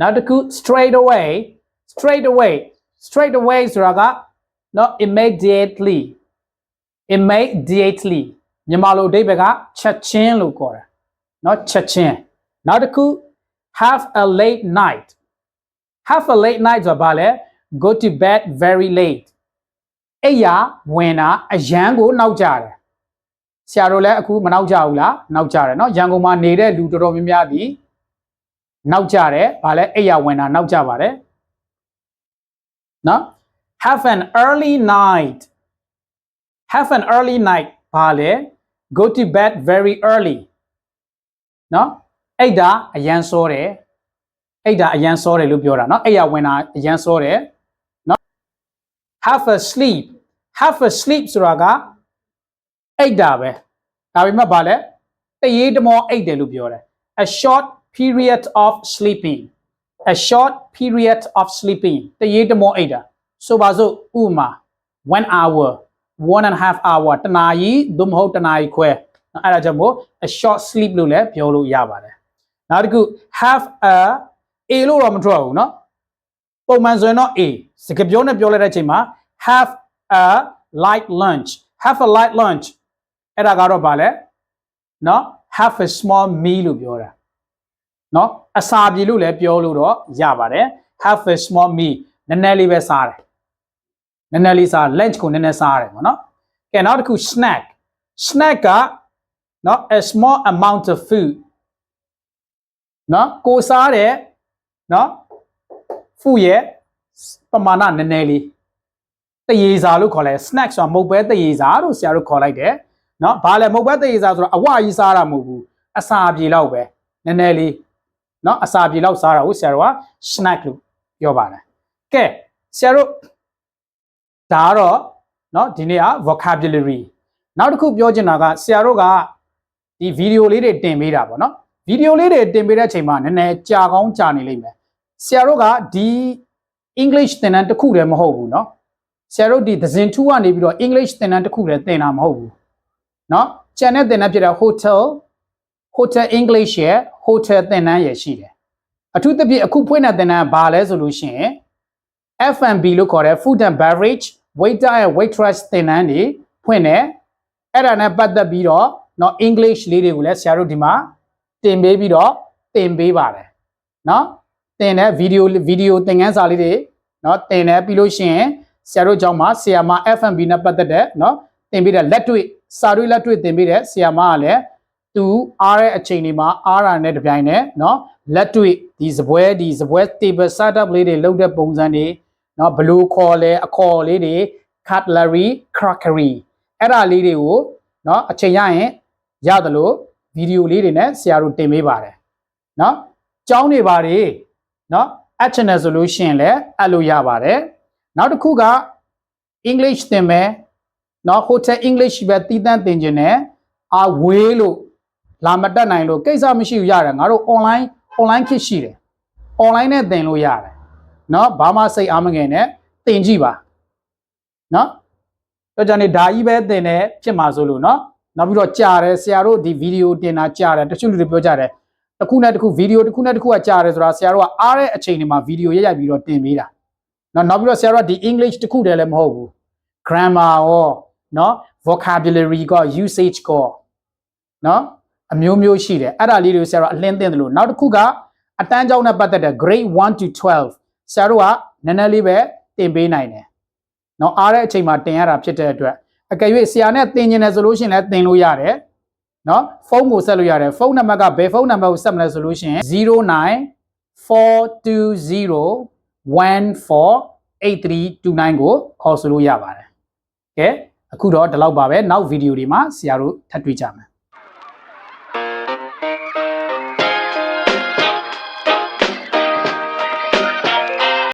နောက်တစ်ခု straight away straight away straight away ဆိုတာကနော် immediately immediately မြန်မာလိုအဓိပ္ပာယ်ကချက်ချင်းလို့ခေါ်တာနော်ချက်ချင်းနောက်တစ်ခု have a late night have a late night ဆိုတာဘာလဲ go to bed very late အိယာဝင်တာအရန်ကိုနောက်ကြတယ်ဆရာတို့လည်းအခုမနောက်ကြဘူးလားနောက်ကြတယ်နော်ရန်ကုန်မှာနေတဲ့လူတော်တော်များများဒီ နောက်ကျတယ်ဗာလဲအိယာဝင်တာနောက်ကျပါတယ်နော် have an early night have an early night ဗာလဲ go to bed very early နော်အိတ်တာအရန်စောတယ်အိတ်တာအရန်စောတယ်လို့ပြောတာနော်အိယာဝင်တာအရန်စောတယ်နော် have a sleep have a sleep ဆိုတာကအိတ်တာပဲဒါပေမဲ့ဗာလဲတရေတမောအိတ်တယ်လို့ပြောတယ် a short period of sleeping a short period of sleeping တရေတမောအိတ်တာဆိုပါစို့ဥပမာ one hour one and a half hour တနာရီသို့မဟုတ်တနာရီခွဲအဲ့ဒါကြောင့်မို့ a short sleep လို့လည်းပြောလို့ရပါတယ်နောက်တစ်ခု have a a လို့တော့မထွက်ဘူးเนาะ ပုံမှန်ဆိုရင်တော့ A စကားပြောနဲ့ပြောလိုက်တဲ့အချိန်မှာ have a light lunch have a light lunch အဲ့ဒါကတော့ဗာလဲเนาะ have a small meal လို့ပြောတာ နော်အစာပြေလို့လည်းပြောလို့တော့ရပါတယ် have a small meal နည်းနည်းလေးပဲစားတယ်နည်းနည်းလေးစား lunch ကိုနည်းနည်းစားရတယ်ပေါ့နော်ကဲနောက်တစ်ခု snack snack ကနော် a small amount of food နော်ကိုစားတဲ့နော် food ရဲ့ပမာဏနည်းနည်းလေးတရေစာလို့ခေါ်လဲ snack ဆိုတာမုတ်ပဲတရေစာလို့ဆရာတို့ခေါ်လိုက်တယ်နော်ဘာလဲမုတ်ပဲတရေစာဆိုတော့အဝကြီးစားတာမဟုတ်ဘူးအစာပြေလောက်ပဲနည်းနည်းလေး เนาะအစာပြေလောက်စားတာကိုဆရာတို့က snack လို့ပြောပါတယ်ကဲဆရာတို့ဒါကတော့เนาะဒီနေ့က vocabulary နောက်တစ်ခုပြောချင်တာကဆရာတို့ကဒီဗီဒီယိုလေးတွေတင်ပေးတာပေါ့เนาะဗီဒီယိုလေးတွေတင်ပေးတဲ့အချိန်မှာနည်းနည်းကြာကောင်းကြာနေလိမ့်မယ် ဆရာတို့ကဒီ English သင်တန်းတစ်ခုတည်းမဟုတ်ဘူးเนาะဆရာတို့ဒီသဇင်2ကနေပြီးတော့ English သင်တန်းတစ်ခုတည်းသင်တာမဟုတ်ဘူးเนาะကျန်တဲ့သင်တန်းဖြစ်တဲ့ Hotel Hotel English ရဲ့ Hotel သင်တန်းရရှိတယ်အထူးသဖြင့်အခုဖွင့်တဲ့သင်တန်းကဘာလဲဆိုလို့ရှိရင် F&B လို့ခေါ်တဲ့ Food and Beverage Waiter ရဲ့ Waitress သင်တန်းတွေဖွင့်တယ်အဲ့ဒါနဲ့ပတ်သက်ပြီးတော့နော် English လေးတွေကိုလည်းဆရာတို့ဒီမှာတင်ပေးပြီးတော့တင်ပေးပါတယ်နော်တင်တဲ့ဗီဒီယိုဗီဒီယိုသင်ခန်းစာလေးတွေနော်တင်တယ်ပြီးလို့ရှိရင်ဆရာတို့ကျောင်းမှာဆရာမ F&B နဲ့ပတ်သက်တဲ့နော်တင်ပေးတဲ့လက်တွေ့စာတွေလက်တွေ့တင်ပေးတဲ့ဆရာမကလည်း သူအားတဲ့အချိန်တွေမှာအားရတဲ့တပြိုင်နဲ့เนาะလက်တွေ့ဒီစပွဲဒီစပွဲ table setup လေးတွေလုပ်တဲ့ပုံစံတွေเนาะဘယ်လိုခေါ်လဲအခေါ်လေးတွေ cutlery crockery အဲ့ဒါလေးတွေကိုเนาะအချိန်ရရင်ရတယ်လို့ဗီဒီယိုလေးတွေနဲ့ဆရာတို့တင်ပေးပါတယ်เนาะကျောင်းတွေပါတယ် เนาะ channel ဆိုလို့ရှိရင်လည်းအဲ့လိုရပါတယ်နောက်တစ်ခုက English သင်မယ်เนาะ Hotel English ပဲတည်တံ့သင်ခြင်းနဲ့အာဝေးလို့ လာမတက်နိုင်လို့ကိစ္စမရှိဘူးရတယ်ငါတို့ online online ခစ်ရှိတယ် online နဲ့သင်လို့ရတယ်เนาะဘာမှစိတ်အားမငယ်နဲ့သင်ကြည့်ပါเนาะတော့ကြောင့်နေဒါကြီးပဲသင်တယ်ဖြစ်မှာဆိုလို့เนาะနောက်ပြီးတော့ကြာတယ်ဆရာတို့ဒီဗီဒီယိုတင်တာကြာတယ်တချို့လူတွေပြောကြတယ် တစ်ခုနဲ့တစ်ခုဗီဒီယိုတစ်ခုနဲ့တစ်ခုကကြားတယ်ဆိုတာဆရာတို့ကအားတဲ့အချိန်တွေမှာဗီဒီယိုရိုက်ရိုက်ပြီးတော့တင်ပေးတာ။နော်နောက်ပြီးတော့ဆရာတို့ကဒီ English တစ်ခုတည်းလည်းမဟုတ်ဘူး။ grammar ရောနော် vocabulary ကော usage ကောနော် အမျိုးမျိုးရှိတယ်အဲ့ဒါလေးတွေဆရာတို့အလင်းသိတယ်လို့နောက်တစ်ခုကအတန်းကျောင်းနဲ့ပတ်သက်တဲ့ grade 1 to 12ဆရာတို့ကနည်းနည်းလေးပဲသင်ပေးနိုင်တယ်နော်အားတဲ့အချိန်မှာတင်ရတာဖြစ်တဲ့အတွက်အကယ်၍ဆရာနဲ့သင်ကျင်တယ်ဆိုလို့ရှိရင်လည်းသင်လို့ရတယ်နော်ဖုန်းကိုဆက်လို့ရတယ်ဖုန်းနံပါတ်ကဘယ်ဖုန်းနံပါတ်ကိုဆက်မလဲဆိုလို့ရှိရင်0942014832ကိုခေါ်ဆိုလို့ရပါတယ်ကဲအခုတော့ဒီလောက်ပါပဲနောက်ဗီဒီယိုတွေမှာဆရာတို့ထပ်တွေ့ကြမယ်